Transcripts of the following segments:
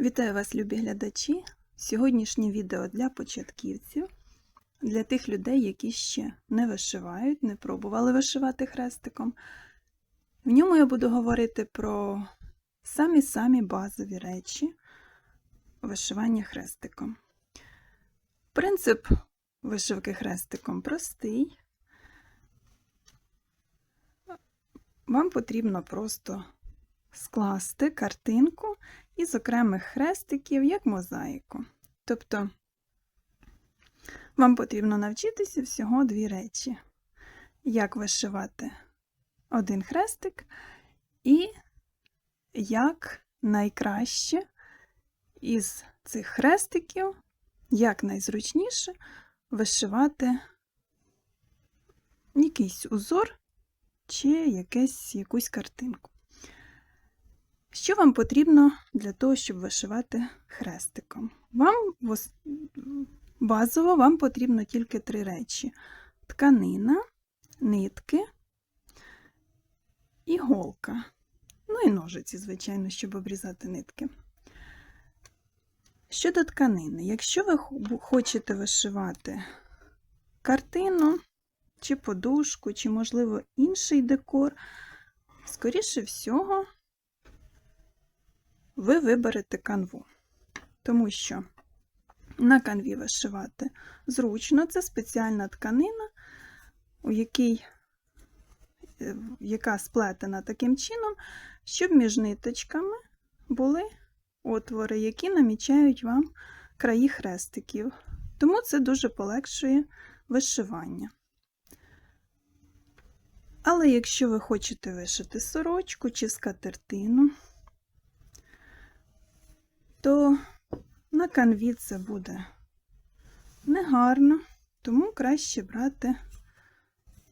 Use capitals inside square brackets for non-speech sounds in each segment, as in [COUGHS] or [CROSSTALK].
Вітаю вас, любі глядачі! Сьогоднішнє відео для початківців, для тих людей, які ще не вишивають, не пробували вишивати хрестиком. В ньому я буду говорити про самі-самі базові речі вишивання хрестиком. Принцип вишивки хрестиком простий. Вам потрібно просто скласти картинку із окремих хрестиків, як мозаїку. Тобто вам потрібно навчитися всього дві речі: як вишивати один хрестик, і як найкраще із цих хрестиків, як найзручніше вишивати якийсь узор чи якесь, якусь картинку. Що вам потрібно для того, щоб вишивати хрестиком? Вам базово вам потрібно тільки три речі: тканина, нитки, і голка. Ну і ножиці, звичайно, щоб обрізати нитки. Щодо тканини, якщо ви хочете вишивати картину, чи подушку, чи, можливо, інший декор, скоріше всього, ви виберете канву, тому що на канві вишивати зручно, це спеціальна тканина, у якій, яка сплетена таким чином, щоб між ниточками були отвори, які намічають вам краї хрестиків. Тому це дуже полегшує вишивання. Але якщо ви хочете вишити сорочку чи скатертину, то на канві це буде негарно, тому краще брати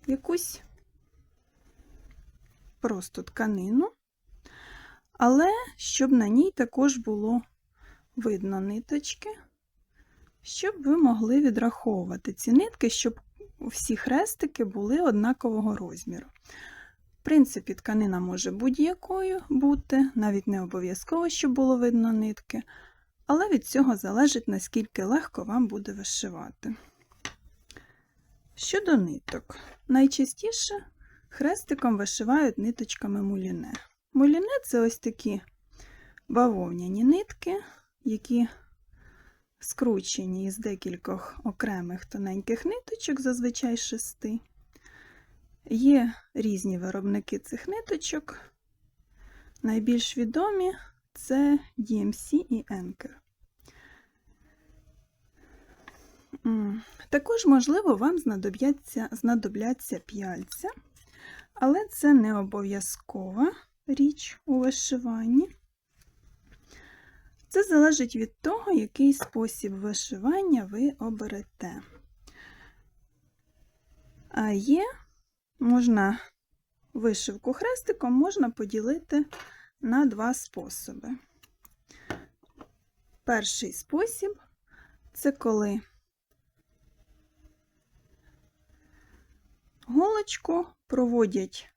якусь просто тканину, але щоб на ній також було видно ниточки, щоб ви могли відраховувати ці нитки, щоб всі хрестики були однакового розміру. В принципі, тканина може будь-якою бути, навіть не обов'язково, щоб було видно нитки, але від цього залежить, наскільки легко вам буде вишивати. Щодо ниток, найчастіше хрестиком вишивають ниточками муліне. Муліне це ось такі бавовняні нитки, які скручені із декількох окремих тоненьких ниточок, зазвичай шести. Є різні виробники цих ниточок. Найбільш відомі це DMC і Anker. Також, можливо, вам знадобляться, знадобляться п'яльця, але це не обов'язкова річ у вишиванні. Це залежить від того, який спосіб вишивання ви оберете. А є можна вишивку хрестиком можна поділити на два способи. Перший спосіб це коли голочку проводять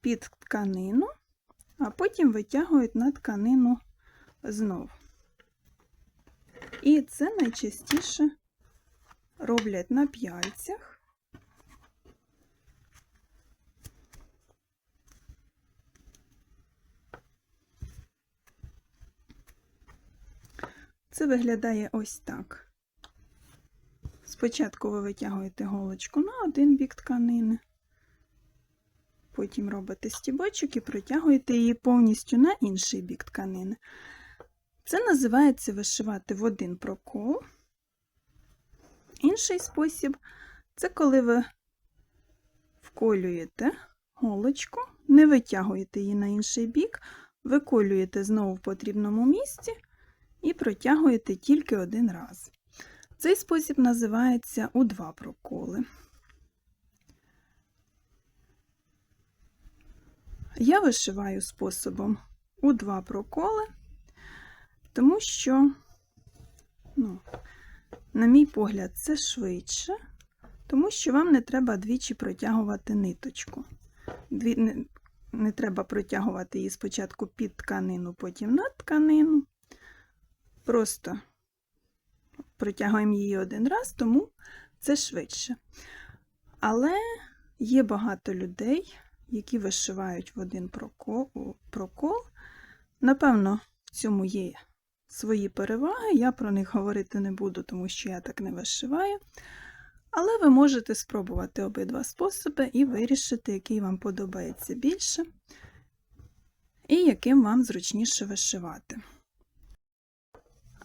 під тканину, а потім витягують на тканину знов. І це найчастіше роблять на п'яльцях. Це виглядає ось так. Спочатку ви витягуєте голочку на один бік тканини, потім робите стібочок і протягуєте її повністю на інший бік тканини. Це називається вишивати в один прокол. Інший спосіб це коли ви вколюєте голочку, не витягуєте її на інший бік, виколюєте знову в потрібному місці і протягуєте тільки один раз. Цей спосіб називається у два проколи. Я вишиваю способом у два проколи, тому що, ну, на мій погляд, це швидше, тому що вам не треба двічі протягувати ниточку. Дві, не треба протягувати її спочатку під тканину, потім над тканину. Просто протягуємо її один раз, тому це швидше. Але є багато людей, які вишивають в один прокол. Напевно, в цьому є свої переваги. Я про них говорити не буду, тому що я так не вишиваю. Але ви можете спробувати обидва способи і вирішити, який вам подобається більше, і яким вам зручніше вишивати.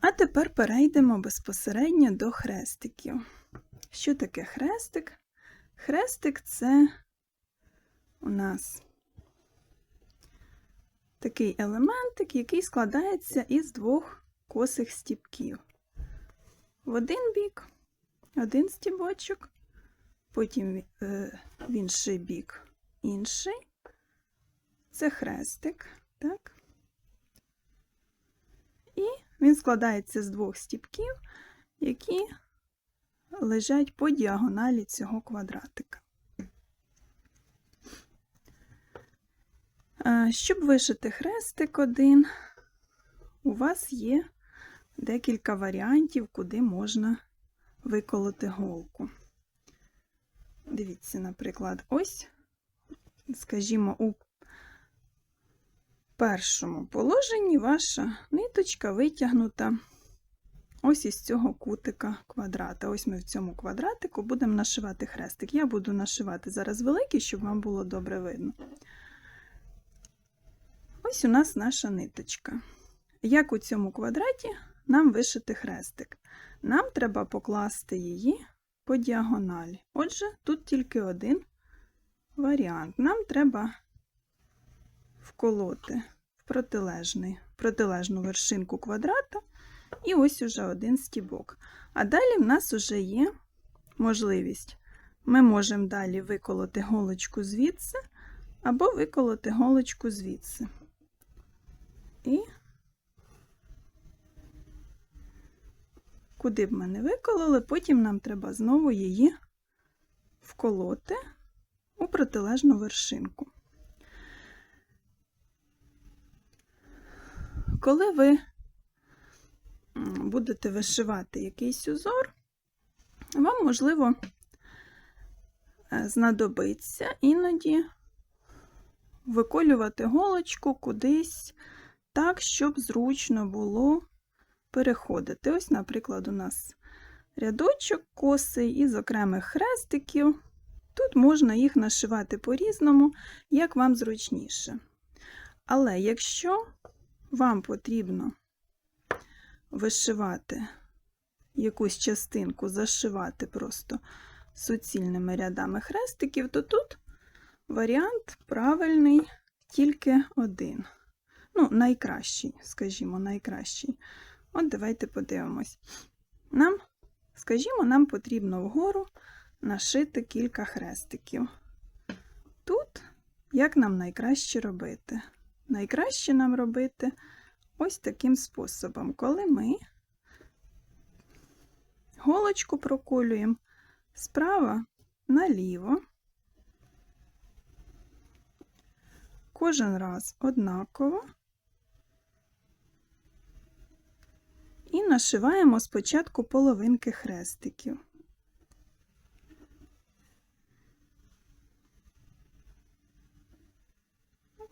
А тепер перейдемо безпосередньо до хрестиків. Що таке хрестик? Хрестик це у нас такий елементик, який складається із двох косих стіпків. В один бік один стібочок, потім е, в інший бік інший. Це хрестик, так? Він складається з двох стіпків, які лежать по діагоналі цього квадратика. Щоб вишити хрестик один, у вас є декілька варіантів, куди можна виколоти голку. Дивіться, наприклад, ось, скажімо, у першому положенні ваша ниточка витягнута ось із цього кутика квадрата. Ось ми в цьому квадратику будемо нашивати хрестик. Я буду нашивати зараз великий, щоб вам було добре видно. Ось у нас наша ниточка. Як у цьому квадраті нам вишити хрестик? Нам треба покласти її по діагоналі. Отже, тут тільки один варіант. Нам треба вколоти в протилежний, протилежну вершинку квадрата, і ось уже один стібок. А далі в нас вже є можливість. Ми можемо далі виколоти голочку звідси, або виколоти голочку звідси. І куди б ми не викололи, потім нам треба знову її вколоти у протилежну вершинку. Коли ви будете вишивати якийсь узор, вам, можливо, е, знадобиться іноді виколювати голочку кудись так, щоб зручно було переходити. Ось, наприклад, у нас рядочок косий із окремих хрестиків. Тут можна їх нашивати по-різному, як вам зручніше. Але якщо вам потрібно вишивати якусь частинку, зашивати просто суцільними рядами хрестиків, то тут варіант правильний тільки один. Ну, найкращий, скажімо, найкращий. От давайте подивимось. Нам, скажімо, нам потрібно вгору нашити кілька хрестиків. Тут, як нам найкраще робити? Найкраще нам робити ось таким способом, коли ми голочку проколюємо справа наліво, кожен раз однаково. і нашиваємо спочатку половинки хрестиків.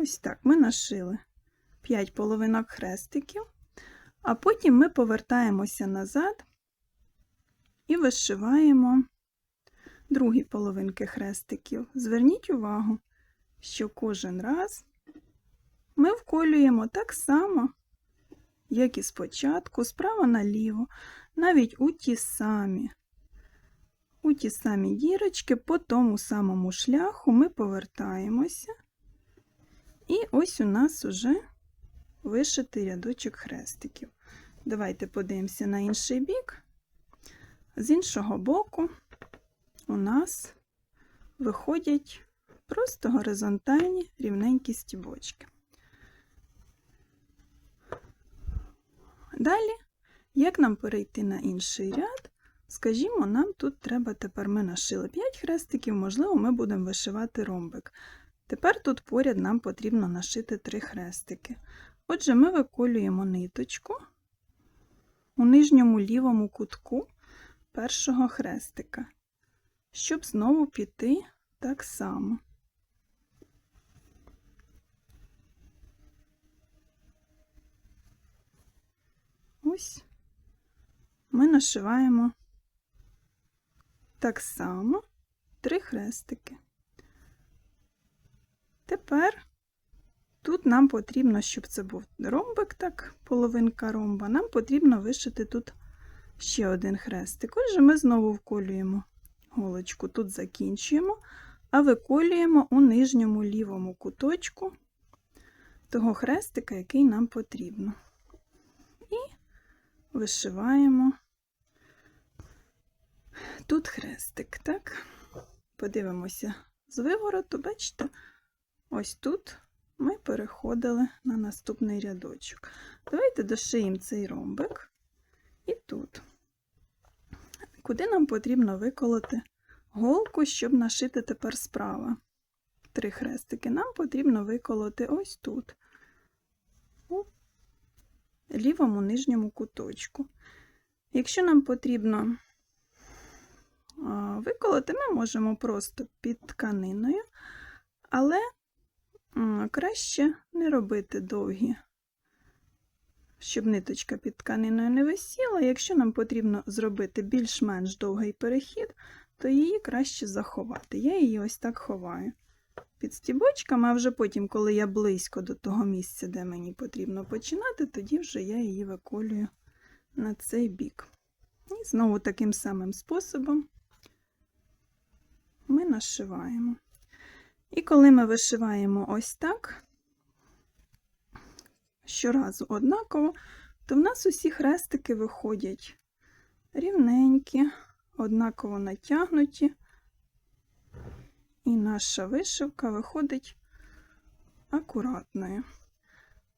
Ось так ми нашили 5 половинок хрестиків, а потім ми повертаємося назад і вишиваємо другі половинки хрестиків. Зверніть увагу, що кожен раз ми вколюємо так само як і спочатку, справа наліво, навіть у ті самі. У ті самі дірочки по тому самому шляху ми повертаємося, і ось у нас уже вишитий рядочок хрестиків. Давайте подивимося на інший бік. З іншого боку у нас виходять просто горизонтальні рівненькі стібочки. Далі, як нам перейти на інший ряд, скажімо, нам тут треба тепер ми нашили 5 хрестиків, можливо, ми будемо вишивати ромбик. Тепер тут поряд нам потрібно нашити три хрестики. Отже, ми виколюємо ниточку у нижньому лівому кутку першого хрестика, щоб знову піти так само. Ось ми нашиваємо так само три хрестики. Тепер тут нам потрібно, щоб це був ромбик, так, половинка ромба, нам потрібно вишити тут ще один хрестик. Отже, ми знову вколюємо голочку, тут закінчуємо, а виколюємо у нижньому лівому куточку того хрестика, який нам потрібно. І вишиваємо тут хрестик, так? Подивимося з вивороту, бачите, ось тут ми переходили на наступний рядочок. Давайте дошиємо цей ромбик і тут. Куди нам потрібно виколоти голку, щоб нашити тепер справа? Три хрестики. Нам потрібно виколоти ось тут, у лівому нижньому куточку. Якщо нам потрібно виколоти, ми можемо просто під тканиною, але краще не робити довгі, щоб ниточка під тканиною не висіла. Якщо нам потрібно зробити більш-менш довгий перехід, то її краще заховати. Я її ось так ховаю під стібочками, а вже потім, коли я близько до того місця, де мені потрібно починати, тоді вже я її виколюю на цей бік. І знову таким самим способом ми нашиваємо. І коли ми вишиваємо ось так, щоразу однаково, то в нас усі хрестики виходять рівненькі, однаково натягнуті, і наша вишивка виходить акуратною.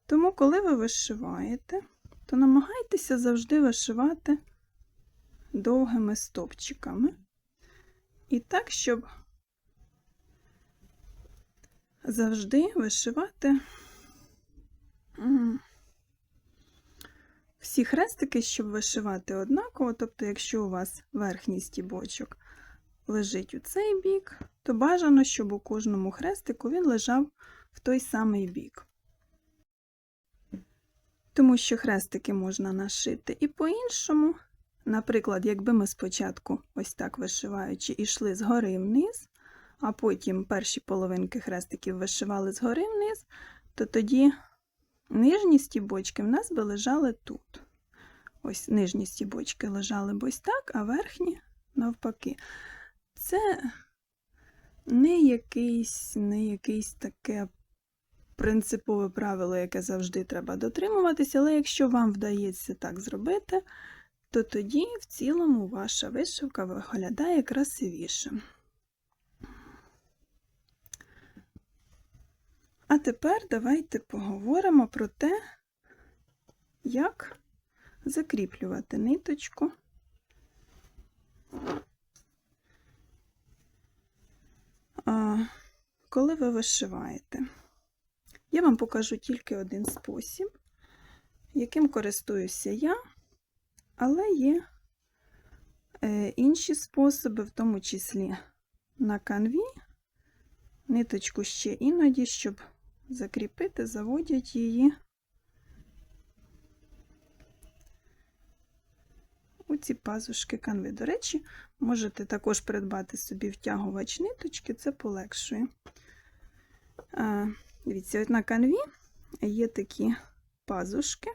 Тому, коли ви вишиваєте, то намагайтеся завжди вишивати довгими стопчиками. І так, щоб завжди вишивати всі хрестики, щоб вишивати однаково, тобто, якщо у вас верхній стібочок лежить у цей бік, то бажано, щоб у кожному хрестику він лежав в той самий бік. Тому що хрестики можна нашити і по-іншому. Наприклад, якби ми спочатку, ось так вишиваючи, йшли згори вниз, а потім перші половинки хрестиків вишивали згори вниз, то тоді нижні стібочки в нас би лежали тут. Ось нижні стібочки лежали б ось так, а верхні навпаки. Це не якийсь, не якийсь таке принципове правило, яке завжди треба дотримуватися, але якщо вам вдається так зробити, то тоді в цілому ваша вишивка виглядає красивіше. А тепер давайте поговоримо про те, як закріплювати ниточку. Коли ви вишиваєте, я вам покажу тільки один спосіб, яким користуюся я, але є е, інші способи, в тому числі на канві, ниточку ще іноді, щоб закріпити, заводять її у ці пазушки канви. До речі, можете також придбати собі втягувач ниточки, це полегшує. Дивіться, от на канві є такі пазушки,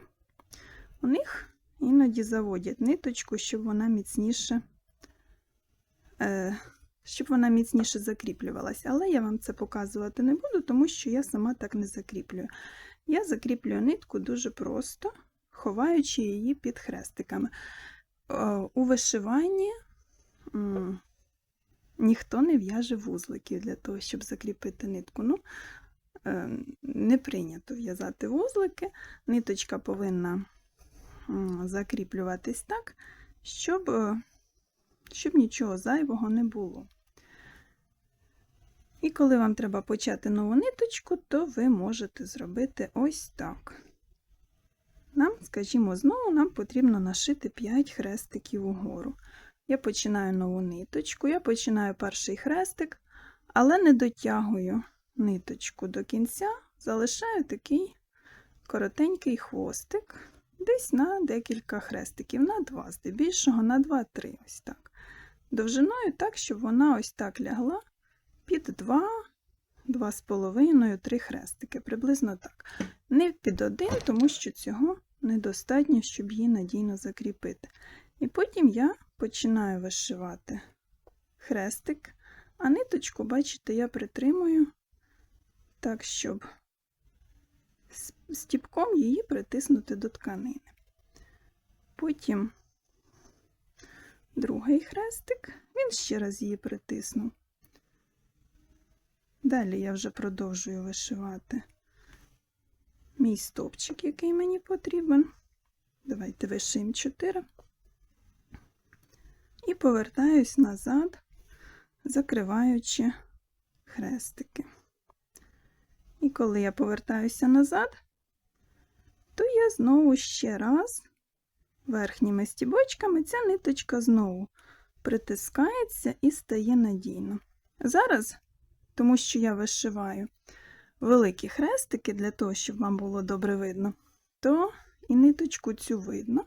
у них іноді заводять ниточку, щоб вона міцніше е, щоб вона міцніше закріплювалася. Але я вам це показувати не буду, тому що я сама так не закріплюю. Я закріплюю нитку дуже просто, ховаючи її під хрестиками. У вишиванні ніхто не в'яже вузликів для того, щоб закріпити нитку. Ну, е, Не прийнято в'язати вузлики, ниточка повинна закріплюватись так, щоб, е, щоб нічого зайвого не було. І коли вам треба почати нову ниточку, то ви можете зробити ось так. Нам, скажімо, знову нам потрібно нашити 5 хрестиків угору. Я починаю нову ниточку, я починаю перший хрестик, але не дотягую ниточку до кінця, залишаю такий коротенький хвостик, десь на декілька хрестиків, на два, здебільшого на 2-3, ось так. Довжиною так, щоб вона ось так лягла під 2, 2,5, 3 хрестики, приблизно так. Не під один, тому що цього недостатньо, щоб її надійно закріпити. І потім я починаю вишивати хрестик, а ниточку, бачите, я притримую так, щоб стіпком її притиснути до тканини. Потім другий хрестик, він ще раз її притиснув. Далі я вже продовжую вишивати мій стовпчик, який мені потрібен. Давайте вишиємо 4. І повертаюсь назад, закриваючи хрестики. І коли я повертаюся назад, то я знову ще раз верхніми стібочками ця ниточка знову притискається і стає надійно. Зараз, тому що я вишиваю великі хрестики для того, щоб вам було добре видно, то і ниточку цю видно,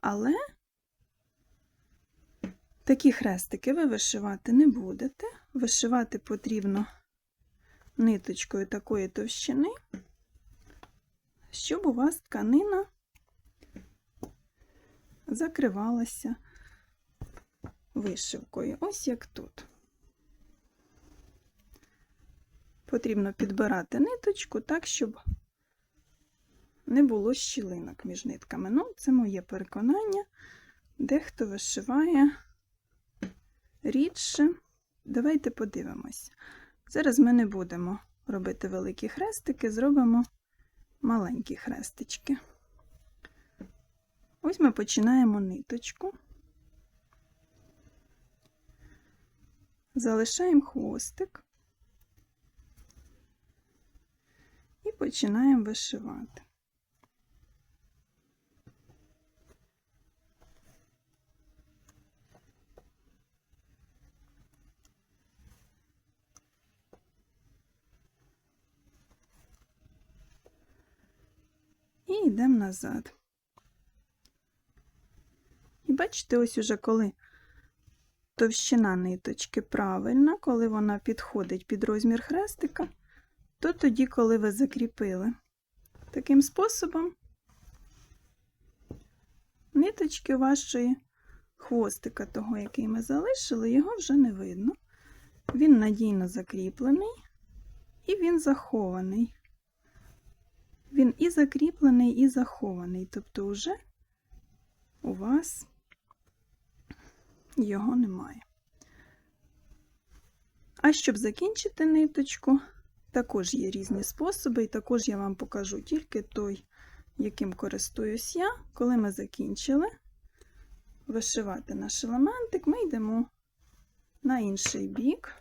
але такі хрестики ви вишивати не будете. Вишивати потрібно ниточкою такої товщини, щоб у вас тканина закривалася вишивкою. Ось як тут. Потрібно підбирати ниточку так, щоб не було щілинок між нитками. Ну, це моє переконання. Дехто вишиває рідше. Давайте подивимось. Зараз ми не будемо робити великі хрестики, зробимо маленькі хрестички. Ось ми починаємо ниточку, залишаємо хвостик починаємо вишивати. І йдемо назад. І бачите, ось уже коли товщина ниточки правильна, коли вона підходить під розмір хрестика, то тоді, коли ви закріпили. Таким способом ниточки вашої хвостика, того, який ми залишили, його вже не видно. Він надійно закріплений і він захований. Він і закріплений, і захований, тобто вже у вас його немає. А щоб закінчити ниточку, також є різні способи, і також я вам покажу тільки той, яким користуюсь я. Коли ми закінчили вишивати наш елементик, ми йдемо на інший бік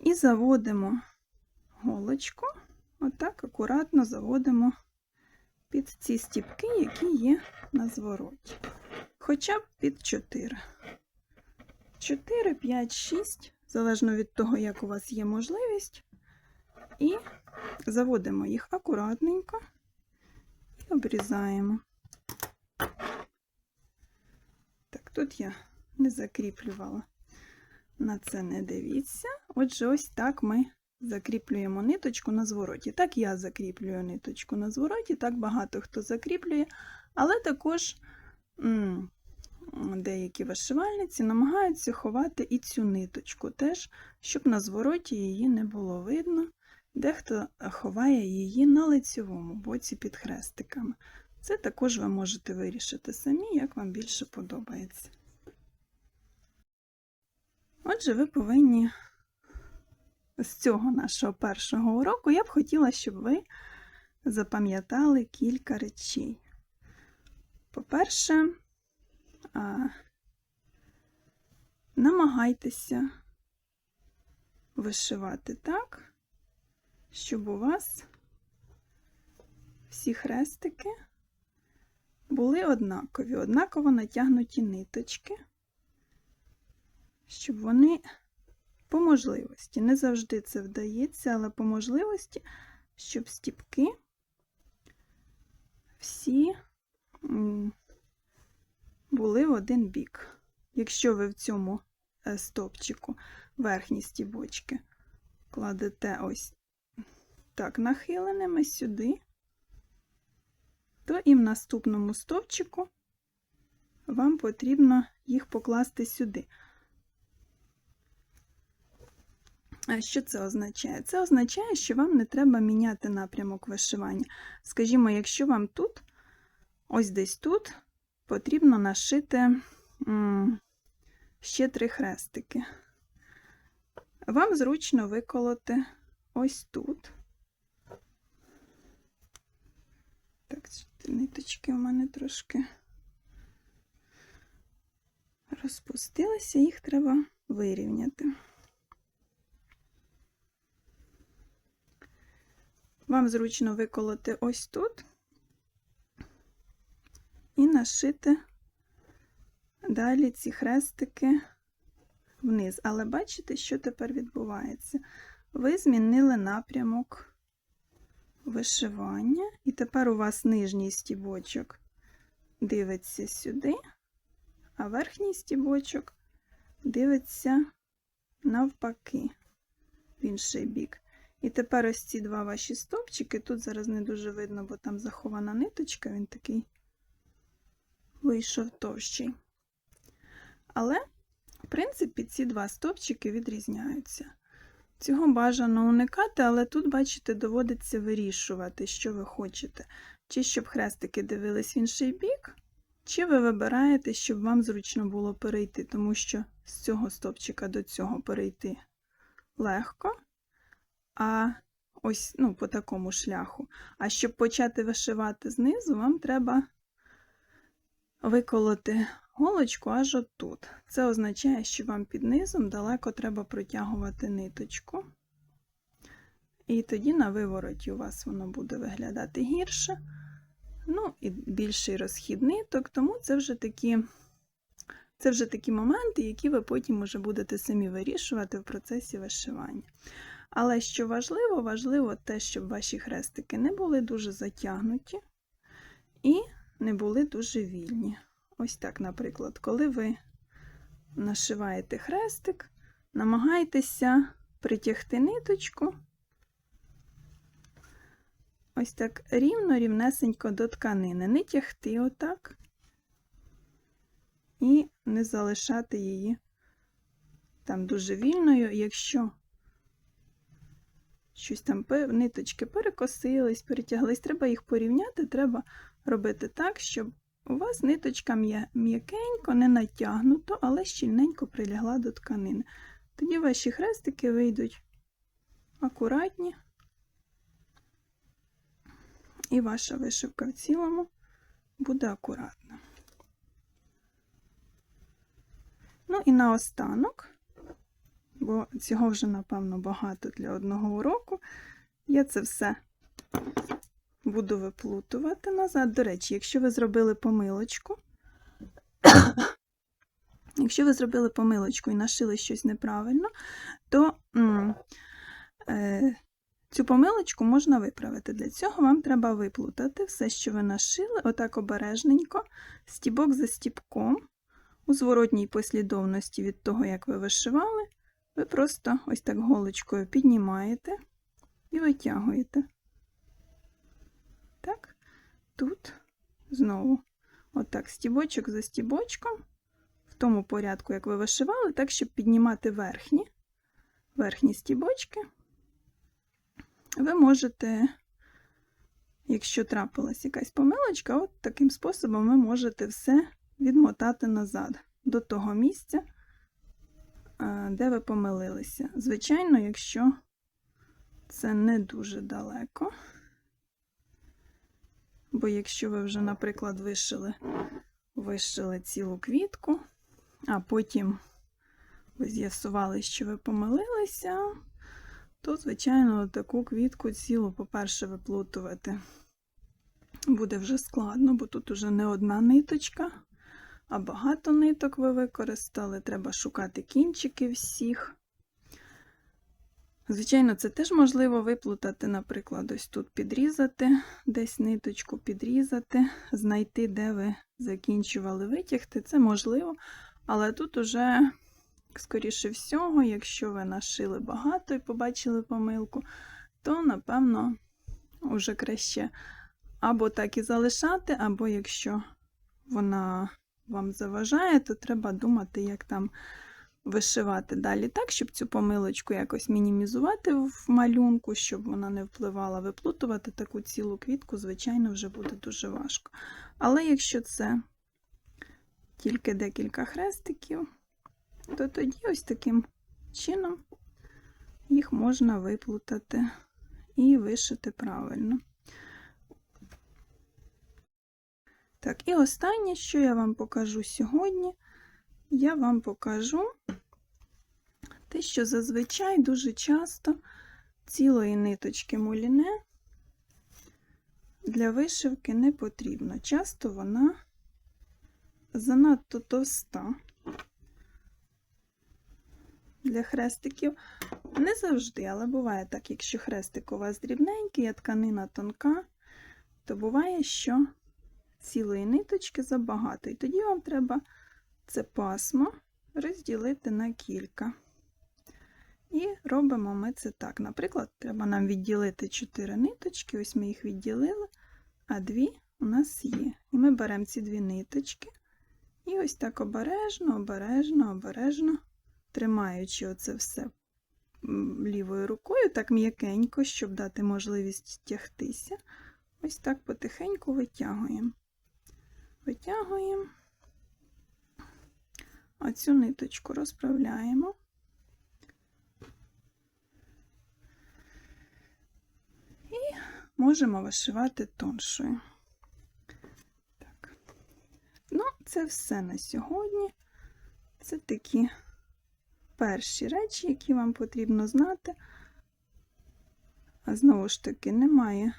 і заводимо голочку, отак акуратно заводимо під ці стіпки, які є на звороті. Хоча б під 4. 4, 5, 6, залежно від того, як у вас є можливість. І заводимо їх акуратненько і обрізаємо. Так, тут я не закріплювала. На це не дивіться. Отже, ось так ми закріплюємо ниточку на звороті. Так я закріплюю ниточку на звороті, так багато хто закріплює, але також деякі вишивальниці намагаються ховати і цю ниточку теж, щоб на звороті її не було видно. Дехто ховає її на лицевому боці під хрестиками. Це також ви можете вирішити самі, як вам більше подобається. Отже, ви повинні з цього нашого першого уроку я б хотіла, щоб ви запам'ятали кілька речей. По-перше, намагайтеся вишивати так, щоб у вас всі хрестики були однакові, однаково натягнуті ниточки, щоб вони по можливості, не завжди це вдається, але по можливості, щоб стіпки всі були в один бік. Якщо ви в цьому е, стовпчику верхні стібочки кладете ось так нахиленими сюди, то і в наступному стовпчику вам потрібно їх покласти сюди. Що це означає? Це означає, що вам не треба міняти напрямок вишивання. Скажімо, якщо вам тут, ось десь тут, потрібно нашити ще три хрестики. Вам зручно виколоти ось тут. Так, ниточки у мене трошки розпустилися, їх треба вирівняти. Вам зручно виколоти ось тут і нашити далі ці хрестики вниз. Але бачите, що тепер відбувається? Ви змінили напрямок вишивання, і тепер у вас нижній стібочок дивиться сюди, а верхній стібочок дивиться навпаки, в інший бік. І тепер ось ці два ваші стовпчики, тут зараз не дуже видно, бо там захована ниточка, він такий вийшов товщий. Але, в принципі, ці два стовпчики відрізняються. Цього бажано уникати, але тут, бачите, доводиться вирішувати, що ви хочете. Чи щоб хрестики дивились в інший бік, чи ви вибираєте, щоб вам зручно було перейти, тому що з цього стовпчика до цього перейти легко, а ось ну, по такому шляху. А щоб почати вишивати знизу, вам треба виколоти голочку аж отут. Це означає, що вам під низом далеко треба протягувати ниточку. І тоді на вивороті у вас воно буде виглядати гірше. Ну, і більший розхід ниток, тому це вже такі, це вже такі моменти, які ви потім уже будете самі вирішувати в процесі вишивання. Але що важливо, важливо те, щоб ваші хрестики не були дуже затягнуті і не були дуже вільні. Ось так, наприклад, коли ви нашиваєте хрестик, намагайтеся притягти ниточку ось так рівно, рівнесенько до тканини. Не тягти отак і не залишати її там дуже вільною, якщо щось там ниточки перекосились, перетяглись, треба їх порівняти, треба робити так, щоб у вас ниточка м'якенько, не натягнуто, але щільненько прилягла до тканини. Тоді ваші хрестики вийдуть акуратні, і ваша вишивка в цілому буде акуратна. Ну і наостанок, бо цього вже, напевно, багато для одного уроку, я це все буду виплутувати назад. До речі, якщо ви зробили помилочку, [COUGHS] якщо ви зробили помилочку і нашили щось неправильно, то е, цю помилочку можна виправити. Для цього вам треба виплутати все, що ви нашили, отак обережненько, стібок за стібком, у зворотній послідовності від того, як ви вишивали, ви просто ось так голочкою піднімаєте і витягуєте. Так, тут знову отак стібочок за стібочком, в тому порядку, як ви вишивали, так, щоб піднімати верхні, верхні стібочки, ви можете, якщо трапилась якась помилочка, от таким способом ви можете все відмотати назад до того місця, де ви помилилися. Звичайно, якщо це не дуже далеко. Бо якщо ви вже, наприклад, вишили, вишили цілу квітку, а потім ви з'ясували, що ви помилилися, то, звичайно, таку квітку цілу, по-перше, виплутувати буде вже складно, бо тут уже не одна ниточка, а багато ниток ви використали. Треба шукати кінчики всіх. Звичайно, це теж можливо виплутати, наприклад, ось тут підрізати, десь ниточку підрізати, знайти, де ви закінчували витягти. Це можливо, але тут уже, скоріше всього, якщо ви нашили багато і побачили помилку, то, напевно, уже краще або так і залишати, або якщо вона вам заважає, то треба думати, як там вишивати далі так, щоб цю помилочку якось мінімізувати в малюнку, щоб вона не впливала. Виплутувати таку цілу квітку, звичайно, вже буде дуже важко. Але якщо це тільки декілька хрестиків, то тоді ось таким чином їх можна виплутати і вишити правильно. Так, і останнє, що я вам покажу сьогодні, я вам покажу те, що зазвичай дуже часто цілої ниточки муліне для вишивки не потрібно. Часто вона занадто товста. Для хрестиків не завжди, але буває так, якщо хрестик у вас дрібненький, а тканина тонка, то буває, що цілої ниточки забагато. І тоді вам треба це пасмо розділити на кілька. І робимо ми це так. Наприклад, треба нам відділити 4 ниточки, ось ми їх відділили, а дві у нас є. І ми беремо ці дві ниточки і ось так обережно, обережно, обережно, тримаючи оце все лівою рукою, так м'якенько, щоб дати можливість тягтися. Ось так потихеньку витягуємо. Витягуємо, а цю ниточку розправляємо. І можемо вишивати тоншою. Так. Ну, це все на сьогодні. Це такі перші речі, які вам потрібно знати. А знову ж таки, немає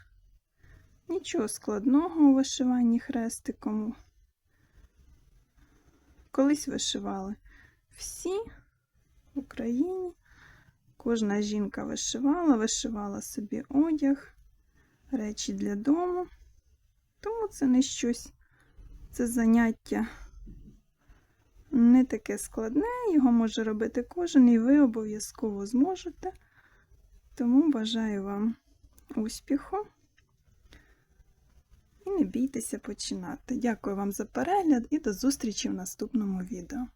нічого складного у вишиванні хрестиком. Колись вишивали всі в Україні. Кожна жінка вишивала, вишивала собі одяг, речі для дому. Тому це не щось, це заняття не таке складне, його може робити кожен, і ви обов'язково зможете. Тому бажаю вам успіху і не бійтеся починати. Дякую вам за перегляд і до зустрічі в наступному відео.